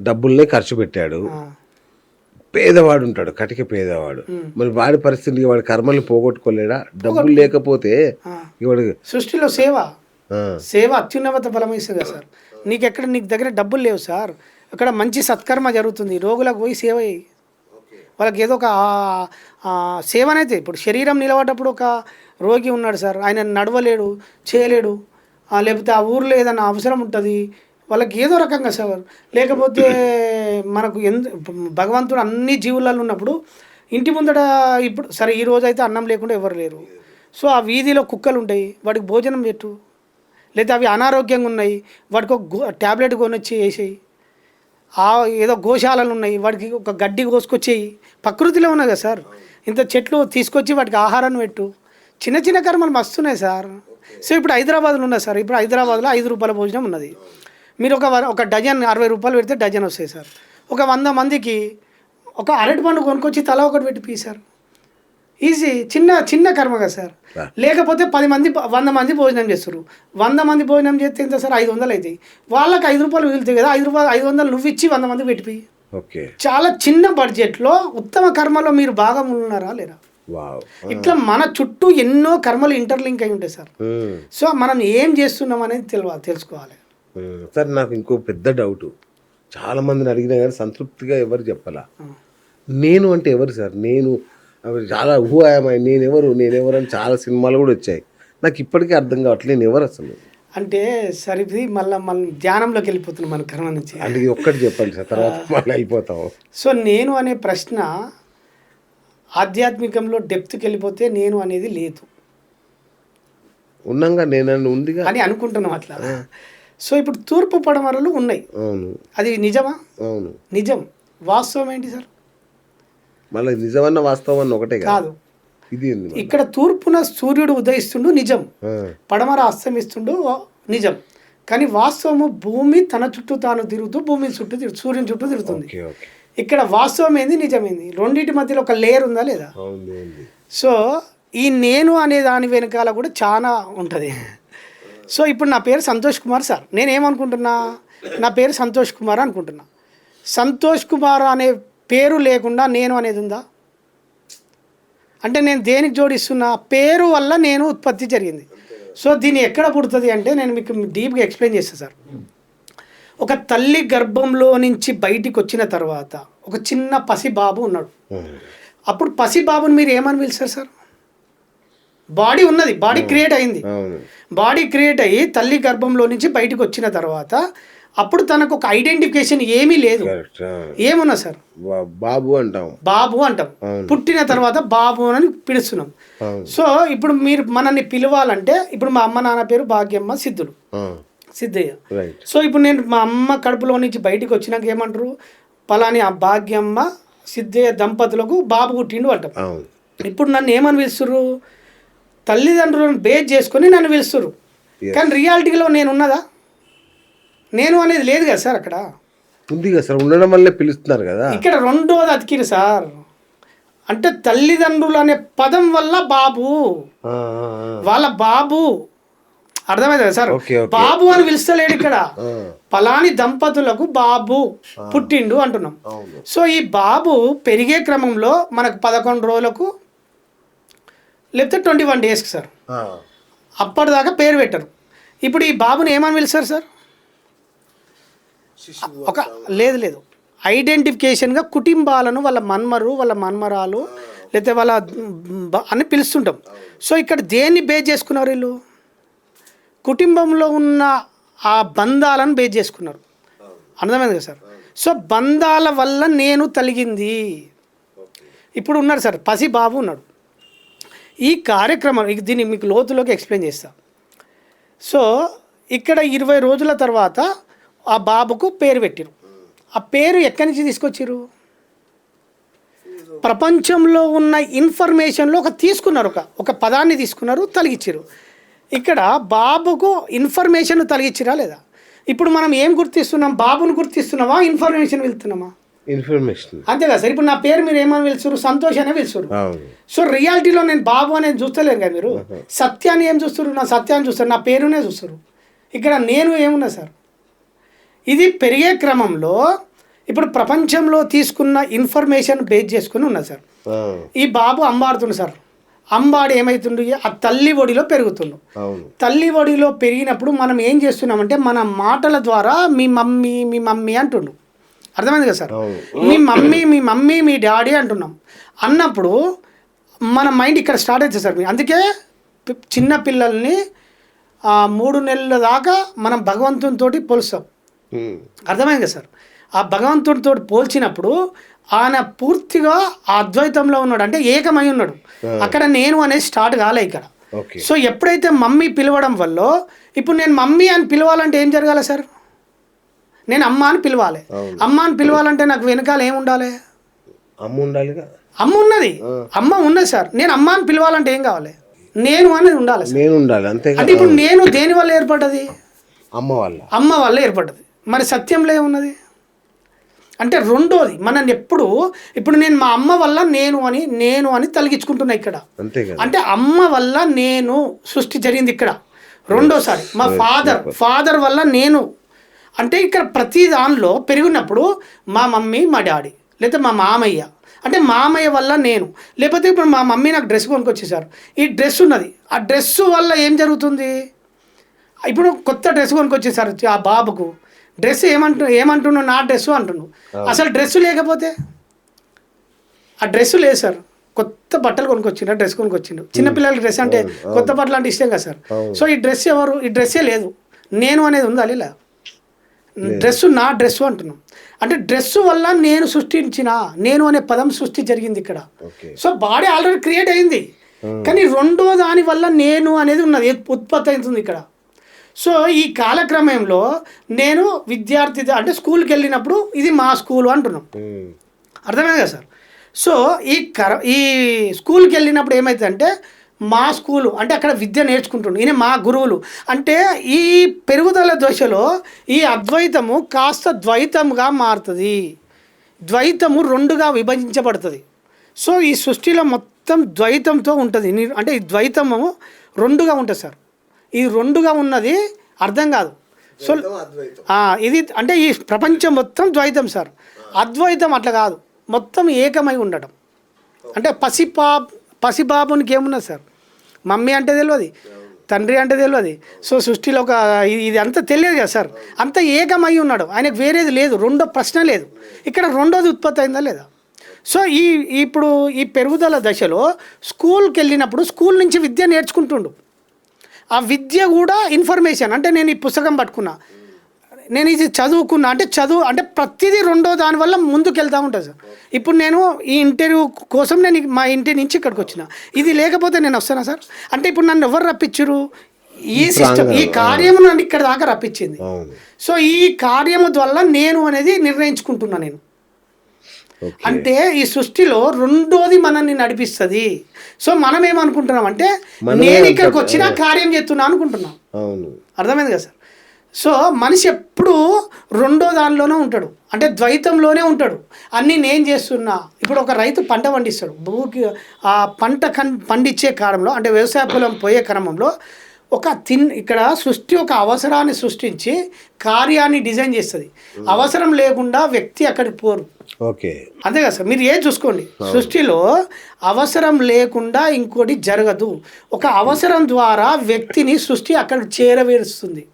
డబ్బుల్నే ఖర్చు పెట్టాడు. పేదవాడు ఉంటాడు కటిక పేదవాడు. మరి వాడి పరిస్థితికి వాడి కర్మల్ని పోగొట్టుకోలేడా? డబ్బులు లేకపోతే సృష్టిలో సేవ. సేవ అత్యున్నత కదా సార్. నీకు ఎక్కడ నీకు దగ్గర డబ్బులు లేవు సార్. అక్కడ మంచి సత్కర్మ జరుగుతుంది. రోగులకు పోయి సేవ వాళ్ళకి ఏదో ఒక సేవనైతే ఇప్పుడు శరీరం నిలబడ్డప్పుడు ఒక రోగి ఉన్నాడు సార్. ఆయన నడవలేడు చేయలేడు. లేకపోతే ఆ ఊర్లో ఏదైనా అవసరం ఉంటుంది వాళ్ళకి ఏదో రకంగా సార్ లేకపోతే మనకు ఎందు భగవంతుడు అన్ని జీవులలో ఉన్నప్పుడు ఇంటి ముందట ఇప్పుడు సరే ఈ రోజు అయితే అన్నం లేకుండా ఎవరు లేరు. సో ఆ వీధిలో కుక్కలు ఉంటాయి వాటికి భోజనం పెట్టు. లేదా అవి అనారోగ్యంగా ఉన్నాయి వాటికి ఒక గో ట్యాబ్లెట్ కొనొచ్చి వేసేయి. ఆ ఏదో గోశాలలు ఉన్నాయి వాటికి ఒక గడ్డి కోసుకొచ్చేయి. ప్రకృతిలో ఉన్నాయి కదా సార్. ఇంత చెట్లు తీసుకొచ్చి వాటికి ఆహారాన్ని పెట్టు. చిన్న చిన్న కర్మలు మస్తున్నాయి సార్. సో ఇప్పుడు హైదరాబాద్లో ఉన్నాయి సార్. ఇప్పుడు హైదరాబాద్లో ఐదు రూపాయల భోజనం ఉన్నది. మీరు ఒక ఒక డజన్ అరవై రూపాయలు పెడితే డజన్ వస్తాయి సార్. ఒక వంద మందికి ఒక అరటి పండు కొనుక్కొచ్చి తల ఒకటి పెట్టి పీ సార్ ఈజీ చిన్న చిన్న కర్మ కదా సార్ లేకపోతే పది మంది వంద మంది భోజనం చేస్తారు. వంద మంది భోజనం చేస్తే ఎంత సార్? ఐదు వందలు అవుతాయి వాళ్ళకి ఐదు రూపాయలు మిగులుతాయి కదా ఐదు రూపాయలు ఐదు వందలు నువ్వు ఇచ్చి వంద మంది పెట్టిపి ఓకే. చాలా చిన్న బడ్జెట్లో ఉత్తమ కర్మలో మీరు బాగా ఉన్నారా లేరా? ఇట్లా మన చుట్టూ ఎన్నో కర్మలు ఇంటర్లింక్ అయి ఉంటాయి సార్. సో మనం ఏం చేస్తున్నాం అనేది తెలియాలి తెలుసుకోవాలి. సార్ నాకు ఇంకో పెద్ద డౌట్. చాలా మందిని అడిగినా కానీ సంతృప్తిగా ఎవరు చెప్పాలా? నేను అంటే ఎవరు సార్? నేను చాలా ఊహాయమై నేను ఎవరు నేను ఎవరు అని చాలా సినిమాలు కూడా వచ్చాయి. నాకు ఇప్పటికీ అర్థం కావట్లేదు నేను ఎవరు అసలు? అంటే సరిది మళ్ళీ మనం ధ్యానంలోకి వెళ్ళిపోతున్నాం మన కర్మ నుంచి. అంటే ఇది ఒక్కటి చెప్పండి సార్ తర్వాత మళ్ళీ అయిపోతాం. సో నేను అనే ప్రశ్న ఆధ్యాత్మికంలో డెప్త్కి వెళ్ళిపోతే నేను అనేది లేదు. ఉన్నాగా నేను ఉందిగా? అని అనుకుంటున్నాం అట్లా. సో ఇప్పుడు తూర్పు పడమరలు ఉన్నాయి. అవును. అది నిజమా? అవును. నిజం. వాస్తవం ఏంటి సార్? మళ్ళీ నిజమన్న వాస్తవం అన్న ఒకటే కదా? ఇది. ఇక్కడ తూర్పున సూర్యుడు ఉదయిస్తుండు నిజం. పడమర అస్తమిస్తుండు నిజం. కానీ వాస్తవము భూమి తన చుట్టూ తాను తిరుగుతూ భూమి చుట్టూ తిరుగు సూర్యుని చుట్టూ తిరుగుతుంది. ఇక్కడ వాస్తవం ఏంది నిజమైంది రెండింటి మధ్యలో ఒక లేయర్ ఉందా లేదా? సో ఈ నేను అనే దాని వెనకాల కూడా చాలా ఉంటుంది. సో ఇప్పుడు నా పేరు సంతోష్ కుమార్ సార్. నేను ఏమనుకుంటున్నా నా పేరు సంతోష్ కుమార్ అనుకుంటున్నా. సంతోష్ కుమార్ అనే పేరు లేకుండా నేను అనేది ఉందా? అంటే నేను దేనికి జోడిస్తున్నా? పేరు వల్ల నేను ఉత్పత్తి జరిగింది. సో దీన్ని ఎక్కడ పుడుతుంది అంటే నేను మీకు డీప్గా ఎక్స్ప్లెయిన్ చేస్తాను సార్. ఒక తల్లి గర్భంలో నుంచి బయటికి వచ్చిన తర్వాత ఒక చిన్న పసి బాబు ఉన్నాడు. అప్పుడు పసి బాబుని మీరు ఏమని పిలుస్తారు సార్? బాడీ ఉన్నది బాడీ క్రియేట్ అయింది. బాడీ క్రియేట్ అయ్యి తల్లి గర్భంలో నుంచి బయటకు వచ్చిన తర్వాత అప్పుడు తనకు ఒక ఐడెంటిఫికేషన్ ఏమీ లేదు. ఏమున్నా సార్? బాబు అంటాం. బాబు అంటాం. పుట్టిన తర్వాత బాబు అని పిలుస్తున్నాం. సో ఇప్పుడు మీరు మనల్ని పిలవాలంటే ఇప్పుడు మా అమ్మ నాన్న పేరు భాగ్యమ్మ సిద్ధుడు. సిద్ధయ్య. సో ఇప్పుడు నేను మా అమ్మ కడుపులో నుంచి బయటికి వచ్చినాక ఏమంటారు? పలాని ఆ భాగ్యమ్మ సిద్ధయ్య దంపతులకు బాబు పుట్టిండు అంటాం. ఇప్పుడు నన్ను ఏమని పిలుస్తుర్రు తల్లిదండ్రులను బేస్ చేసుకొని నన్ను పిలుస్తుర్రు. Yes. కానీ రియాలిటీలో నేను ఉన్నదా నేను అనేది లేదు కదా సార్ అక్కడ. ఉంది కదా సార్ ఉండడం వల్లే పిలుస్తున్నారు కదా. ఇక్కడ రెండోది అతికిరు సార్. అంటే తల్లిదండ్రులు అనే పదం వల్ల బాబు. వాళ్ళ బాబు. అర్థమైంది సార్. బాబు అని పిలుస్తలేడు ఇక్కడ. పలాని దంపతులకు బాబు పుట్టిండు అంటున్నాం. సో ఈ బాబు పెరిగే క్రమంలో మనకు పదకొండు రోజులకు లేకపోతే ట్వంటీ వన్ డేస్కి సార్. అప్పటిదాకా పేరు పెట్టరు. ఇప్పుడు ఈ బాబుని ఏమని పిలుస్తారు సార్? ఒక లేదు లేదు. ఐడెంటిఫికేషన్గా కుటుంబాలను వాళ్ళ మన్మరు వాళ్ళ మన్మరాలు లేకపోతే వాళ్ళ అని పిలుస్తుంటాం. సో ఇక్కడ దేన్ని బేస్ చేసుకున్నారు వీళ్ళు? కుటుంబంలో ఉన్న ఆ బంధాలను బేస్ చేసుకున్నారు. అర్థమైంది కదా సార్? సో బంధాల వల్ల నేను తలిగింది. ఇప్పుడు ఉన్నాడు సార్ పసి బాబు ఉన్నాడు. ఈ కార్యక్రమం దీన్ని మీకు లోతులోకి ఎక్స్ప్లెయిన్ చేస్తా. సో ఇక్కడ ఇరవై రోజుల తర్వాత ఆ బాబుకు పేరు పెట్టిరు. ఆ పేరు ఎక్కడి నుంచి తీసుకొచ్చారు? ప్రపంచంలో ఉన్న ఇన్ఫర్మేషన్లో ఒక తీసుకున్నారు ఒక ఒక పదాన్ని తీసుకున్నారు తొలగించారు ఇక్కడ బాబుకు ఇన్ఫర్మేషన్ తొలగించిరా లేదా? ఇప్పుడు మనం ఏం గుర్తిస్తున్నాం? బాబును గుర్తిస్తున్నామా? ఇన్ఫర్మేషన్ వెళ్తున్నామా? ఇన్ఫర్మేషన్. అంతే కదా సార్? ఇప్పుడు నా పేరు మీరు ఏమని పిలుస్తారు సంతోష్ అనే పిలుస్తారు సో రియాలిటీలో నేను బాబు అనేది చూస్తలేరు కదా మీరు? సత్యాన్ని ఏం చూస్తారు నా సత్యాన్ని చూస్తారు నా పేరునే చూస్తారు ఇక్కడ నేను ఏమున్నా సార్? ఇది పెరిగే క్రమంలో ఇప్పుడు ప్రపంచంలో తీసుకున్న ఇన్ఫర్మేషన్ బేస్ చేసుకుని ఉన్నది సార్. ఈ బాబు అంబాడుతుండు సార్. అంబాడు ఏమవుతుండు ఆ తల్లి ఒడిలో పెరుగుతుండు. తల్లి ఒడిలో పెరిగినప్పుడు మనం ఏం చేస్తున్నామంటే మన మాటల ద్వారా మీ మమ్మీ మీ మమ్మీ అంటుండు. అర్థమైంది కదా సార్. మీ మమ్మీ మీ మమ్మీ మీ డాడీ అంటున్నాం. అన్నప్పుడు మన మైండ్ ఇక్కడ స్టార్ట్ అవుతుంది సార్. అందుకే చిన్న పిల్లల్ని మూడు నెలల దాకా మనం భగవంతునితోటి పోలుస్తాం. అర్థమైంది కదా సార్? ఆ భగవంతుడితో పోల్చినప్పుడు ఆయన పూర్తిగా ఆ అద్వైతంలో ఉన్నాడు. అంటే ఏకమై ఉన్నాడు. అక్కడ నేను అనేది స్టార్ట్ కాలే ఇక్కడ. సో ఎప్పుడైతే మమ్మీ పిలవడం వల్ల ఇప్పుడు నేను మమ్మీ అని పిలవాలంటే ఏం జరగాలి సార్? నేను అమ్మ అని పిలవాలి. అమ్మ అని పిలవాలంటే నాకు వెనకాల ఏం ఉండాలి? అమ్మ ఉండాలిగా? అమ్మ ఉన్నది. అమ్మ ఉన్నది సార్. నేను అమ్మ అని పిలవాలంటే ఏం కావాలి? నేను అనేది ఉండాలి నేను ఉండాలి అంతేగా? అంటే ఇప్పుడు నేను దేని వల్ల ఏర్పడ్డది? అమ్మ వాళ్ళ అమ్మ వల్ల ఏర్పడ్డది. మరి సత్యంలో ఏమున్నది? అంటే రెండోది మనం ఎప్పుడు ఇప్పుడు నేను మా అమ్మ వల్ల నేను అని నేను అని తలిగించుకుంటున్నా ఇక్కడ. అంతే అంటే అమ్మ వల్ల నేను సృష్టి జరిగింది ఇక్కడ. రెండోసారి మా ఫాదర్ ఫాదర్ వల్ల నేను అంటే ఇక్కడ ప్రతి దానిలో పెరిగినప్పుడు మా మమ్మీ మా డాడీ లేదా మా మామయ్య. అంటే మామయ్య వల్ల నేను. లేకపోతే ఇప్పుడు మా మమ్మీ నాకు డ్రెస్ కొనుక్కొచ్చేసారు. ఈ డ్రెస్ ఉన్నది. ఆ డ్రెస్ వల్ల ఏం జరుగుతుంది? ఇప్పుడు కొత్త డ్రెస్ కొనుక్కొచ్చేసారు ఆ బాబుకు. డ్రెస్ ఏమంటు ఏమంటున్నావు? నా డ్రెస్ అంటున్నావు. అసలు డ్రెస్ లేకపోతే? ఆ డ్రెస్ లేదు సార్. కొత్త బట్టలు కొనుక్కొచ్చిండు డ్రెస్ కొనుక్కొచ్చిండు. చిన్నపిల్లలకి డ్రెస్ అంటే కొత్త బట్టలు అంటే ఇష్టం కదా సార్. సో ఈ డ్రెస్ ఎవరు? ఈ డ్రెస్సే లేదు. నేను అనేది ఉందా ఇలా డ్రెస్ నా డ్రెస్ అంటున్నాం. అంటే డ్రెస్ వల్ల నేను సృష్టించిన నేను అనే పదం సృష్టి జరిగింది ఇక్కడ. సో బాడీ ఆల్రెడీ క్రియేట్ అయింది. కానీ రెండో దాని వల్ల నేను అనేది ఉన్నది ఉత్పత్తి అవుతుంది ఇక్కడ. సో ఈ కాలక్రమంలో నేను విద్యార్థి అంటే స్కూల్కి వెళ్ళినప్పుడు ఇది మా స్కూల్ అంటున్నాం. అర్థమైంది కదా సార్? సో ఈ కర ఈ స్కూల్కి వెళ్ళినప్పుడు ఏమవుతుందంటే మా స్కూలు అంటే అక్కడ విద్య నేర్చుకుంటుండు. ఈయన మా గురువులు. అంటే ఈ పెరుగుదల దశలో ఈ అద్వైతము కాస్త ద్వైతంగా మారుతుంది. ద్వైతము రెండుగా విభజించబడుతుంది. సో ఈ సృష్టిలో మొత్తం ద్వైతంతో ఉంటుంది. అంటే ఈ ద్వైతము రెండుగా ఉంటుంది సార్. ఈ రెండుగా ఉన్నది అర్థం కాదు. సో ఇది అంటే ఈ ప్రపంచం మొత్తం ద్వైతం సార్. అద్వైతం అట్లా కాదు. మొత్తం ఏకమై ఉండటం. అంటే పసిపా పసిబాబునికి ఏమున్నది సార్? మమ్మీ అంటే తెలియదు తండ్రి అంటే తెలియదు సో సృష్టిలో ఒక ఇది- అంతా తెలియదు కదా సార్. అంత ఏకమై ఉన్నాడు. ఆయనకు వేరేది లేదు రెండో ప్రశ్న లేదు. ఇక్కడ రెండోది ఉత్పత్తి అయిందా లేదా? సో ఈ ఇప్పుడు ఈ పెరుగుదల దశలో స్కూల్కి వెళ్ళినప్పుడు స్కూల్ నుంచి విద్య నేర్చుకుంటుండు. ఆ విద్య కూడా ఇన్ఫర్మేషన్ అంటే నేను ఈ పుస్తకం పట్టుకున్నా. నేను ఇది చదువుకున్నా అంటే చదువు అంటే ప్రతిదీ రెండో దాని వల్ల ముందుకు వెళ్తూ ఉంటుంది సార్. ఇప్పుడు నేను ఈ ఇంటర్వ్యూ కోసం నేను మా ఇంటి నుంచి ఇక్కడికి వచ్చిన. ఇది లేకపోతే నేను వస్తానా సార్? అంటే ఇప్పుడు నన్ను ఎవరు రప్పించరు? ఈ సిస్టమ్ ఈ కార్యము నన్ను ఇక్కడ దాకా రప్పించింది. సో ఈ కార్యము వల్ల నేను అనేది నిర్ణయించుకుంటున్నా నేను. అంటే ఈ సృష్టిలో రెండోది మనల్ని నడిపిస్తుంది. సో మనం ఏమనుకుంటున్నాం అంటే నేను ఇక్కడికి వచ్చినా కార్యం చేస్తున్నా అనుకుంటున్నాం. అర్థమైంది కదా సార్? సో మనిషి ఎప్పుడు రెండో దానిలోనే ఉంటాడు. అంటే ద్వైతంలోనే ఉంటాడు. అన్నీ నేను చేస్తున్నా. ఇప్పుడు ఒక రైతు పంట పండిస్తాడు. భూకి ఆ పంట కన్ పండించే కాలంలో అంటే వ్యవసాయ పొలం పోయే క్రమంలో ఒక తిన్ ఇక్కడ సృష్టి ఒక అవసరాన్ని సృష్టించి కార్యాన్ని డిజైన్ చేస్తుంది. అవసరం లేకుండా వ్యక్తి అక్కడికి పోరు. ఓకే. అంతే కదా సార్? మీరు ఏది చూసుకోండి. సృష్టిలో అవసరం లేకుండా ఇంకోటి జరగదు. ఒక అవసరం ద్వారా వ్యక్తిని సృష్టి అక్కడ చేరవేరుస్తుంది.